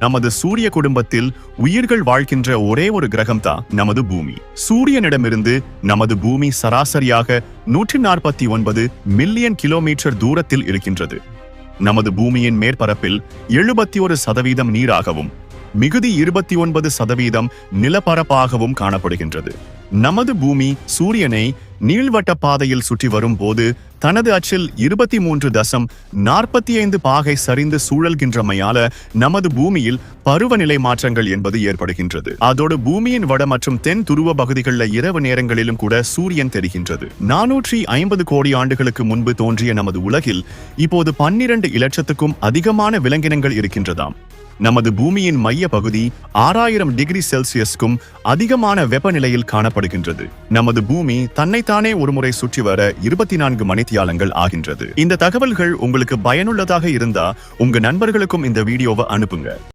நமது சூரிய குடும்பத்தில் உயிர்கள் வாழ்கின்ற ஒரே ஒரு கிரகம் தான் நமது பூமி. சூரியனிடமிருந்து நமது பூமி சராசரியாக நூற்றி நாற்பத்தி ஒன்பது மில்லியன் கிலோமீட்டர் தூரத்தில் இருக்கின்றது. நமது பூமியின் மேற்பரப்பில் எழுபத்தி ஒரு சதவீதம் நீராகவும் மிகுதி இருபத்தி ஒன்பது சதவீதம் நிலப்பரப்பாகவும் காணப்படுகின்றது. நமது பூமி சூரியனை நீள்வட்ட பாதையில் சுற்றி வரும்போது தனது அச்சில் இருபத்தி மூன்று தசம் நாற்பத்தி ஐந்து பாகை சரிந்து சூழல்கின்றமையால நமது பூமியில் பருவநிலை மாற்றங்கள் என்பது ஏற்படுகின்றது. அதோடு பூமியின் வட மற்றும் தென் துருவ பகுதிகளில் இரவு நேரங்களிலும் கூட சூரியன் தெரிகின்றது. நானூற்றி ஐம்பது கோடி ஆண்டுகளுக்கு முன்பு தோன்றிய நமது உலகில் இப்போது பன்னிரண்டு இலட்சத்துக்கும் அதிகமான விலங்கினங்கள் இருக்கின்றதாம். நமது பூமியின் மைய பகுதி ஆறாயிரம் டிகிரி செல்சியஸ்க்கும் அதிகமான வெப்பநிலையில் காணப்படுகின்றது. நமது பூமி தன்னைத்தானே ஒருமுறை சுற்றி வர இருபத்தி நான்கு மணித்தியாலங்கள் ஆகின்றது. இந்த தகவல்கள் உங்களுக்கு பயனுள்ளதாக இருந்தா உங்க நண்பர்களுக்கும் இந்த வீடியோவை அனுப்புங்க.